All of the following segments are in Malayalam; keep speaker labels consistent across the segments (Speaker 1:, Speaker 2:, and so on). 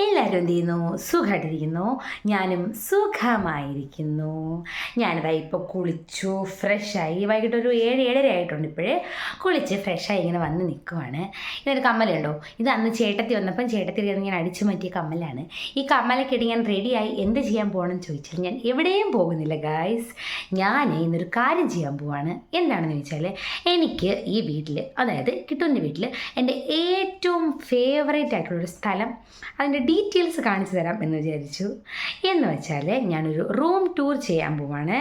Speaker 1: എല്ലാവരും എന്ത് ചെയ്യുന്നു? സുഖമായിട്ടിരിക്കുന്നു ഞാനും സുഖമായിരിക്കുന്നു. ഞാനിതാ ഇപ്പോൾ കുളിച്ചു ഫ്രഷായി വൈകിട്ട് ഒരു ഏഴ് ഏഴര ആയിട്ടുണ്ട് ഇപ്പോഴേ. കുളിച്ച് ഫ്രഷായി ഇങ്ങനെ വന്ന് നിൽക്കുവാണ്. ഇതൊരു കമ്മലുണ്ടോ ഇത് അന്ന് ചേട്ടത്തി വന്നപ്പം ചേട്ടത്തി ഞാൻ അടിച്ചു മാറ്റിയ കമ്മലാണ്. ഈ കമ്മലൊക്കെ ഞാൻ റെഡിയായി എന്ത് ചെയ്യാൻ പോകണമെന്ന് ചോദിച്ചാൽ ഞാൻ എവിടെയും പോകുന്നില്ല ഗായ്സ് ഞാൻ ഇന്നൊരു കാര്യം ചെയ്യാൻ പോവാണ്. എന്താണെന്ന് ചോദിച്ചാൽ എനിക്ക് ഈ വീട്ടിൽ അതായത് കിട്ടുവിന്റെ വീട്ടിൽ എന്റെ ഏറ്റവും ഫേവറേറ്റ് ആയിട്ടുള്ളൊരു സ്ഥലം അതിന്റെ ഡീറ്റെയിൽസ് കാണിച്ചു തരാം എന്ന് വിചാരിച്ചു. എന്ന് വെച്ചാൽ ഞാനൊരു റൂം ടൂർ ചെയ്യാൻ പോവാണ്.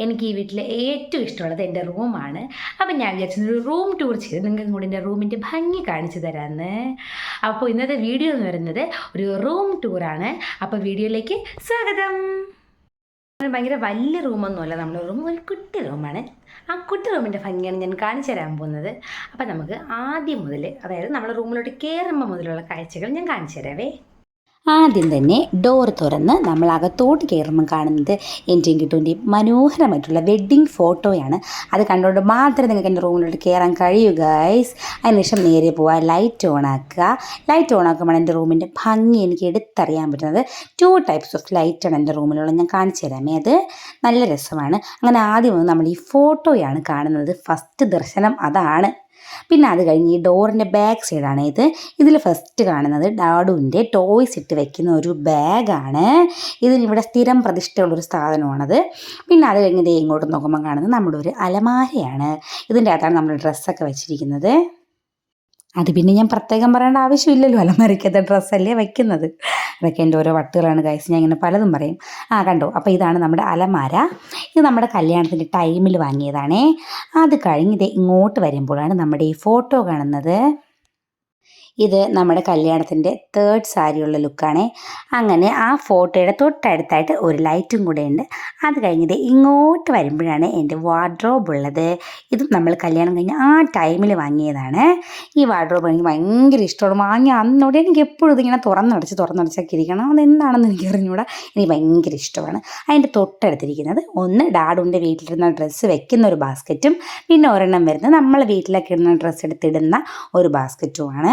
Speaker 1: എനിക്ക് ഈ വീട്ടിൽ ഏറ്റവും ഇഷ്ടമുള്ളത് എന്റെ റൂമാണ്. അപ്പം ഞാൻ വിചാരിച്ചൊരു റൂം ടൂർ ചെയ്ത് നിങ്ങൾക്കും കൂടി എന്റെ റൂമിന്റെ ഭംഗി കാണിച്ചു തരാമെന്ന് അപ്പോൾ ഇന്നത്തെ വീഡിയോ എന്ന് പറയുന്നത് ഒരു റൂം ടൂറാണ് അപ്പോൾ വീഡിയോയിലേക്ക് സ്വാഗതം. ഭയങ്കര വലിയ റൂമൊന്നുമല്ല. നമ്മുടെ റൂം ഒരു കുട്ടി റൂമാണ്. ആ കുട്ടി റൂമിന്റെ ഭംഗിയാണ് ഞാൻ കാണിച്ചു തരാൻ പോകുന്നത്. അപ്പം നമുക്ക് ആദ്യം മുതൽ അതായത് നമ്മുടെ റൂമിലോട്ട് കയറുമ്പോൾ മുതലുള്ള കാഴ്ചകൾ ഞാൻ കാണിച്ചു തരാവേ.
Speaker 2: ആദ്യം തന്നെ ഡോർ തുറന്ന് നമ്മൾ അകത്തോട്ട് കയറുമ്പം കാണുന്നത് എന്റെയും കിട്ടുവിന്റെയും മനോഹരമായിട്ടുള്ള വെഡ്ഡിങ് ഫോട്ടോയാണ് അത് കണ്ടുകൊണ്ട് മാത്രമേ നിങ്ങൾക്ക് എന്റെ റൂമിലോട്ട് കയറാൻ കഴിയൂ ഗൈസ് അതിനുശേഷം നേരെ പോവുക ലൈറ്റ് ഓൺ ആക്കുക. ലൈറ്റ് ഓൺ ആക്കുമ്പോൾ എന്റെ റൂമിന്റെ ഭംഗി എനിക്ക് എടുത്തറിയാൻ പറ്റുന്നത്. ടു ടൈപ്സ് ഓഫ് ലൈറ്റാണ് എന്റെ റൂമിലുള്ള ഞാൻ കാണിച്ചു തരാമേ. അത് നല്ല രസമാണ്. അങ്ങനെ ആദ്യം നമ്മൾ ഈ ഫോട്ടോയാണ് കാണുന്നത്. ഫസ്റ്റ് ദർശനം അതാണ്. പിന്നെ അത് കഴിഞ്ഞ് ഈ ഡോറിന്റെ ബാക്ക് സൈഡാണ് ഇത്. ഇതിൽ ഫസ്റ്റ് കാണുന്നത് ഡാഡുവിന്റെ ടോയ്സ് ഇട്ട് വെക്കുന്ന ഒരു ബാഗാണ്. ഇതിനിവിടെ സ്ഥിരം പ്രതിഷ്ഠയുള്ളൊരു സാധനമാണത്. പിന്നെ അത് കഴിഞ്ഞ് ദേ ഇങ്ങോട്ട് നോക്കുമ്പോൾ കാണുന്നത് നമ്മുടെ ഒരു അലമാരയാണ്. ഇതിന്റെ അകത്താണ് നമ്മൾ ഡ്രസ്സൊക്കെ വെച്ചിരിക്കുന്നത്. അത് പിന്നെ ഞാൻ പ്രത്യേകം പറയേണ്ട ആവശ്യമില്ലല്ലോ. അലമാരയ്ക്കത്തെ ഡ്രസ്സല്ലേ വയ്ക്കുന്നത് അതൊക്കെ എന്റെ ഓരോ വട്ടുകളാണ് ഗൈസ് ഞാൻ ഇങ്ങനെ പലതും പറയും. ആ കണ്ടോ? അപ്പോൾ ഇതാണ് നമ്മുടെ അലമാര. ഇത് നമ്മുടെ കല്യാണത്തിന്റെ ടൈമിൽ വാങ്ങിയതാണേ. അത് കഴിഞ്ഞ് ഇങ്ങോട്ട് വരുമ്പോഴാണ് നമ്മുടെ ഈ ഫോട്ടോ കാണുന്നത്. ഇത് നമ്മുടെ കല്യാണത്തിന്റെ തേർഡ് സാരിയുള്ള ലുക്കാണേ അങ്ങനെ ആ ഫോട്ടോയുടെ തൊട്ടടുത്തായിട്ട് ഒരു ലൈറ്റും കൂടെ ഉണ്ട്. അത് കഴിഞ്ഞത് ഇങ്ങോട്ട് വരുമ്പോഴാണ് എന്റെ വാർഡ്രോബ് ഉള്ളത്. ഇത് നമ്മൾ കല്യാണം കഴിഞ്ഞ് ആ ടൈമിൽ വാങ്ങിയതാണ്. ഈ വാർഡ്രോബ് എനിക്ക് ഭയങ്കര ഇഷ്ടമാണ്. വാങ്ങിയ അന്നോടെ എനിക്ക് എപ്പോഴും ഇതിങ്ങനെ തുറന്നടച്ച് തുറന്നടച്ചൊക്കെ ഇരിക്കണം. അതെന്താണെന്ന് എനിക്ക് അറിഞ്ഞുകൂടാ എനിക്ക് ഭയങ്കര ഇഷ്ടമാണ്. അതിന്റെ തൊട്ടടുത്തിരിക്കുന്നത് ഒന്ന് ഡാഡുവിന്റെ വീട്ടിലിരുന്ന ഡ്രസ്സ് വെക്കുന്ന ഒരു ബാസ്ക്കറ്റും പിന്നെ ഒരെണ്ണം വരുന്നത് നമ്മളെ വീട്ടിലൊക്കെ ഇടുന്ന ഡ്രസ്സ് എടുത്തിടുന്ന ഒരു ബാസ്ക്കറ്റുമാണ്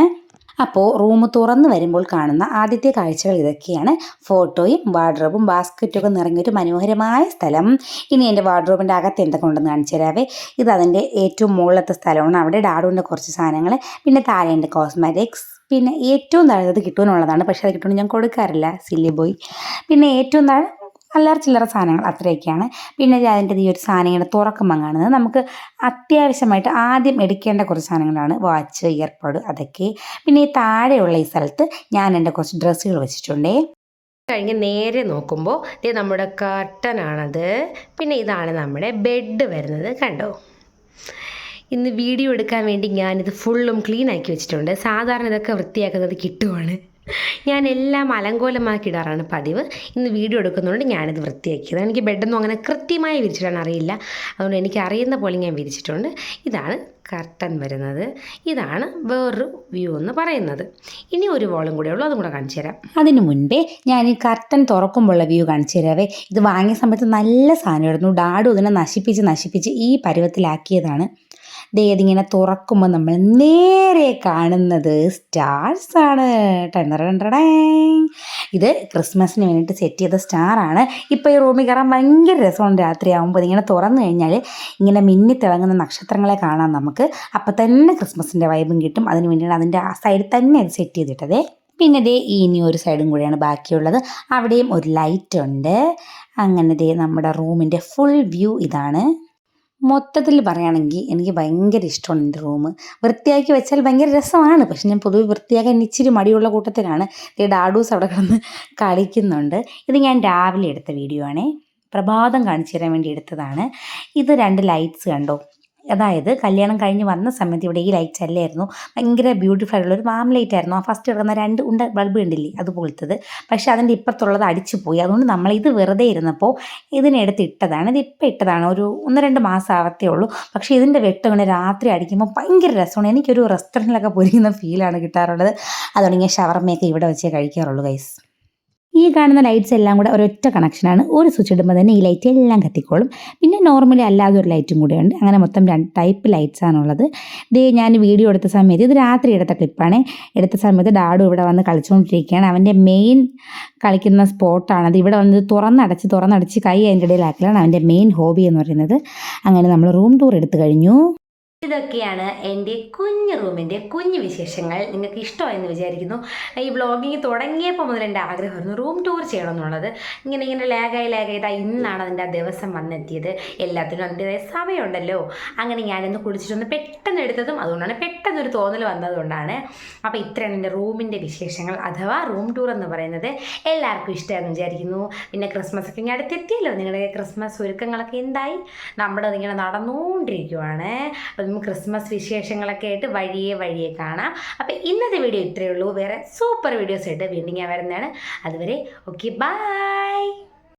Speaker 2: അപ്പോൾ റൂം തുറന്ന് വരുമ്പോൾ കാണുന്ന ആദ്യത്തെ കാഴ്ചകൾ ഇതൊക്കെയാണ്. ഫോട്ടോയും വാർഡ്രോബും ബാസ്ക്കറ്റൊക്കെ നിറഞ്ഞൊരു മനോഹരമായ സ്ഥലം. ഇനി എന്റെ വാർഡ്രോബിന്റെ അകത്ത് എന്തൊക്കെ ഉണ്ടെന്ന് കാണിച്ചു തരാവേ. ഇത് അതിന്റെ ഏറ്റവും മുകളിലത്തെ സ്ഥലമാണ്. അവിടെ ഡാഡുവിന്റെ കുറച്ച് സാധനങ്ങൾ പിന്നെ താഴെ കോസ്മെറ്റിക്സ്. പിന്നെ ഏറ്റവും താഴെ അത് കിട്ടുമെന്നുള്ളതാണ്. പക്ഷേ അത് കിട്ടുമെന്ന് ഞാൻ കൊടുക്കാറില്ല സില്ലി ബോയ്. പിന്നെ ഏറ്റവും താഴെ അല്ലറ ചില്ലറ സാധനങ്ങൾ അത്രയൊക്കെയാണ്. പിന്നെ അതിന്റെ ഈ ഒരു സാധനം ഇങ്ങനെ തുറക്കുമ്പം കാണുന്നത് നമുക്ക് അത്യാവശ്യമായിട്ട് ആദ്യം എടുക്കേണ്ട കുറച്ച് സാധനങ്ങളാണ്. വാച്ച് ഇയർപോഡ് അതൊക്കെ. പിന്നെ ഈ താഴെയുള്ള ഈ സ്ഥലത്ത് ഞാൻ എന്റെ കുറച്ച് ഡ്രസ്സുകൾ വെച്ചിട്ടുണ്ടേ.
Speaker 1: കഴിഞ്ഞ് നേരെ നോക്കുമ്പോൾ ഇത് നമ്മുടെ കർട്ടനാണത്. പിന്നെ ഇതാണ് നമ്മുടെ ബെഡ് വരുന്നത് കണ്ടോ? ഇന്ന് വീഡിയോ എടുക്കാൻ വേണ്ടി ഞാനിത് ഫുള്ളും ക്ലീൻ ആക്കി വെച്ചിട്ടുണ്ട്. സാധാരണ ഇതൊക്കെ വൃത്തിയാക്കുന്നത് കിട്ടുവാണ്. ഞാൻ എല്ലാം അലങ്കോലമാക്കി ഇടാറാണ് പതിവ്. ഇന്ന് വീഡിയോ എടുക്കുന്നതുകൊണ്ട് ഞാനിത് വൃത്തിയാക്കിയത്. എനിക്ക് ബെഡൊന്നും അങ്ങനെ കൃത്യമായി വിരിച്ചിടാൻ അറിയില്ല. അതുകൊണ്ട് എനിക്ക് അറിയുന്ന പോലെ ഞാൻ വിരിച്ചിട്ടുണ്ട്. ഇതാണ് കർട്ടൻ വരുന്നത്. ഇതാണ് വേറൊരു വ്യൂ എന്ന് പറയുന്നത്. ഇനി ഒരു വോളും കൂടെ ഉള്ളൂ. അതും കൂടെ കാണിച്ചു തരാം.
Speaker 2: അതിനു മുൻപേ ഞാൻ ഈ കർട്ടൻ തുറക്കുമ്പോഴുള്ള വ്യൂ കാണിച്ചു തരാവേ. ഇത് വാങ്ങിയ സമയത്ത് നല്ല സാധനമായിരുന്നു. ഡാഡു ഇതിനെ നശിപ്പിച്ച് നശിപ്പിച്ച് ഈ പരുവത്തിലാക്കിയതാണ്. ദേ ഇതിങ്ങനെ തുറക്കുമ്പോൾ നമ്മൾ നേരെ കാണുന്നത് സ്റ്റാർസ് ആണ്. ടണ്ടറണ്ടടേ ഇത് ക്രിസ്മസിന് വേണ്ടിയിട്ട് സെറ്റ് ചെയ്ത സ്റ്റാർ ആണ്. ഇപ്പോൾ ഈ റൂമിൽ കയറാൻ ഭയങ്കര രസമുണ്ട് രാത്രിയാകുമ്പോൾ ഇതിങ്ങനെ തുറന്നു കഴിഞ്ഞാൽ ഇങ്ങനെ മിന്നി തിളങ്ങുന്ന നക്ഷത്രങ്ങളെ കാണാം നമുക്ക്. അപ്പോൾ തന്നെ ക്രിസ്മസിന്റെ വൈബും കിട്ടും. അതിന് വേണ്ടിയാണ് അതിന്റെ ആ സൈഡിൽ തന്നെ അത് സെറ്റ് ചെയ്തിട്ടതേ. പിന്നെ ദേ ഇനി ഒരു സൈഡും കൂടിയാണ് ബാക്കിയുള്ളത്. അവിടെയും ഒരു ലൈറ്റ് ഉണ്ട്. അങ്ങനെ ദേ നമ്മുടെ റൂമിന്റെ ഫുൾ വ്യൂ ഇതാണ്. മൊത്തത്തിൽ പറയുകയാണെങ്കിൽ എനിക്ക് ഭയങ്കര ഇഷ്ടമാണ് എന്റെ റൂം. വൃത്തിയാക്കി വെച്ചാൽ ഭയങ്കര രസമാണ്. പക്ഷെ ഞാൻ പൊതുവെ വൃത്തിയാക്കാൻ ഇച്ചിരി മടിയുള്ള കൂട്ടത്തിലാണ്. ഡാഡൂസ് അവിടെ കിടന്ന് കളിക്കുന്നുണ്ട്. ഇത് ഞാൻ രാവിലെ എടുത്ത വീഡിയോ ആണേ. പ്രഭാതം കാണിച്ചു തരാൻ വേണ്ടി എടുത്തതാണ്. ഇത് രണ്ട് ലൈറ്റ്സ് കണ്ടോ? അതായത് കല്യാണം കഴിഞ്ഞ് വന്ന സമയത്ത് ഇവിടെ ഈ ലൈറ്റ് അല്ലായിരുന്നു. ഭയങ്കര ബ്യൂട്ടിഫുൾ ആയിട്ടുള്ള ഒരു വാം ലൈറ്റ് ആയിരുന്നു. ആ ഫസ്റ്റ് കിടക്കുന്ന രണ്ട് ഉണ്ട ബൾബ് കണ്ടില്ലേ അതുപോലത്തത്. പക്ഷേ അതിന്റെ ഇപ്പുറത്തുള്ളത് അടിച്ചു പോയി. അതുകൊണ്ട് നമ്മൾ ഇത് വെറുതെ ഇരുന്നപ്പോൾ ഇതിനെടുത്ത് ഇട്ടതാണ്. ഇത് ഇപ്പം ഇട്ടതാണ്. ഒരു ഒന്ന് രണ്ട് മാസം ആവത്തേ ഉള്ളൂ. പക്ഷേ ഇതിന്റെ വെട്ടം രാത്രി അടിക്കുമ്പോൾ ഭയങ്കര രസമാണ്. എനിക്കൊരു റെസ്റ്റോറന്റിലൊക്കെ പൊരിക്കുന്ന ഫീലാണ് കിട്ടാറുള്ളത്. അതുകൊണ്ട് ഞാൻ ഷവർമ്മയൊക്കെ ഇവിടെ വെച്ചേ കഴിക്കാറുള്ളൂ ഗൈസ്
Speaker 3: ഈ കാണുന്ന ലൈറ്റ്സ് എല്ലാം കൂടെ ഒരൊറ്റ കണക്ഷനാണ് ഒരു സ്വിച്ച് ഇടുമ്പോൾ തന്നെ ഈ ലൈറ്റ് എല്ലാം കത്തിക്കോളും. പിന്നെ നോർമലി അല്ലാതെ ഒരു ലൈറ്റും കൂടെ ഉണ്ട്. അങ്ങനെ മൊത്തം രണ്ട് ടൈപ്പ് ലൈറ്റ്സ് ആണുള്ളത്. ദേ ഞാൻ വീഡിയോ എടുത്ത സമയത്ത് ഇത് രാത്രി എടുത്ത ക്ലിപ്പാണ് എടുത്ത സമയത്ത് ഡാഡു ഇവിടെ വന്ന് കളിച്ചുകൊണ്ടിരിക്കുകയാണ് അവന്റെ മെയിൻ കളിക്കുന്ന സ്പോട്ടാണത് ഇവിടെ വന്ന് തുറന്നടച്ച് തുറന്നടച്ച് കൈ അതിന്റെ ഇടയിലാക്കലാണ് അവന്റെ മെയിൻ ഹോബി എന്ന് പറയുന്നത്. അങ്ങനെ നമ്മൾ റൂം ടൂർ എടുത്തു കഴിഞ്ഞു.
Speaker 2: ഇതൊക്കെയാണ് എന്റെ കുഞ്ഞു റൂമിന്റെ കുഞ്ഞു വിശേഷങ്ങൾ. നിങ്ങൾക്ക് ഇഷ്ടമായെന്ന് വിചാരിക്കുന്നു. ഈ വ്ളോഗിങ് തുടങ്ങിയപ്പോൾ മുതൽ എന്റെ ആഗ്രഹമായിരുന്നു റൂം ടൂർ ചെയ്യണം എന്നുള്ളത്. ഇങ്ങനെ ഇങ്ങനെ ലാഗായി ലാഗായി. ഇതാ ഇന്നാണ് അതിന്റെ ആ ദിവസം വന്നെത്തിയത്. എല്ലാത്തിനും അതിന്റെതായ സമയമുണ്ടല്ലോ. അങ്ങനെ ഞാനിന്ന് കുളിച്ചിട്ടൊന്ന് പെട്ടെന്ന് എടുത്തതും അതുകൊണ്ടാണ് പെട്ടെന്ന് ഒരു തോന്നൽ വന്നതുകൊണ്ടാണ്. അപ്പോൾ ഇത്രയാണ് എന്റെ റൂമിന്റെ വിശേഷങ്ങൾ. അഥവാ റൂം ടൂർ എന്ന് പറയുന്നത് എല്ലാവർക്കും ഇഷ്ടമാണെന്ന് വിചാരിക്കുന്നു. പിന്നെ ക്രിസ്മസ് ഒക്കെ ഇങ്ങനെ അടുത്തെത്തിയല്ലോ. നിങ്ങളുടെ ക്രിസ്മസ് ഒരുക്കങ്ങളൊക്കെ എന്തായി? നമ്മുടെ അതിങ്ങനെ നടന്നുകൊണ്ടിരിക്കുവാണ്. അപ്പം ക്രിസ്മസ് വിശേഷങ്ങളൊക്കെ ആയിട്ട് വഴിയെ വഴിയെ കാണാം. അപ്പോൾ ഇന്നത്തെ വീഡിയോ ഇത്രയേ ഉള്ളൂ. വേറെ സൂപ്പർ വീഡിയോസ് ആയിട്ട് വീണ്ടും ഞാൻ വരുന്നതാണ്. അതുവരെ ഓക്കെ ബൈ